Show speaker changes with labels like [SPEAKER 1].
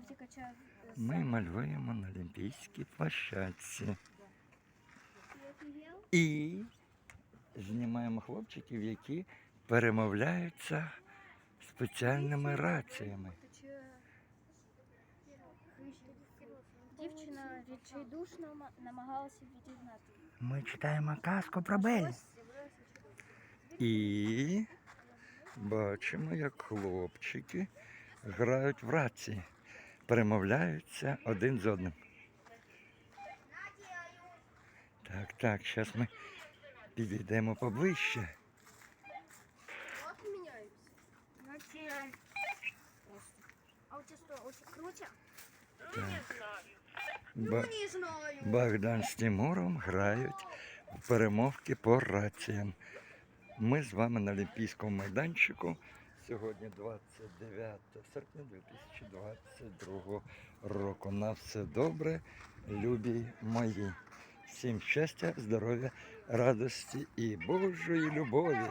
[SPEAKER 1] з
[SPEAKER 2] Ми малюємо на Олімпійській площадці. І знімаємо хлопчиків, які перемовляються спеціальними раціями.
[SPEAKER 1] Дівчина відчайдушно намагалася відігнати.
[SPEAKER 2] Ми читаємо казку про Бель. І бачимо, як хлопчики грають в рації, перемовляються один з одним. Так, так, зараз ми підійдемо поближче.
[SPEAKER 1] А у.
[SPEAKER 2] Богдан з Тимуром грають в перемовки по раціям. Ми з вами на Олімпійському майданчику. Сьогодні 29 серпня 2022 року. На все добре, любі мої. Всім щастя, здоров'я, радості і Божої любові.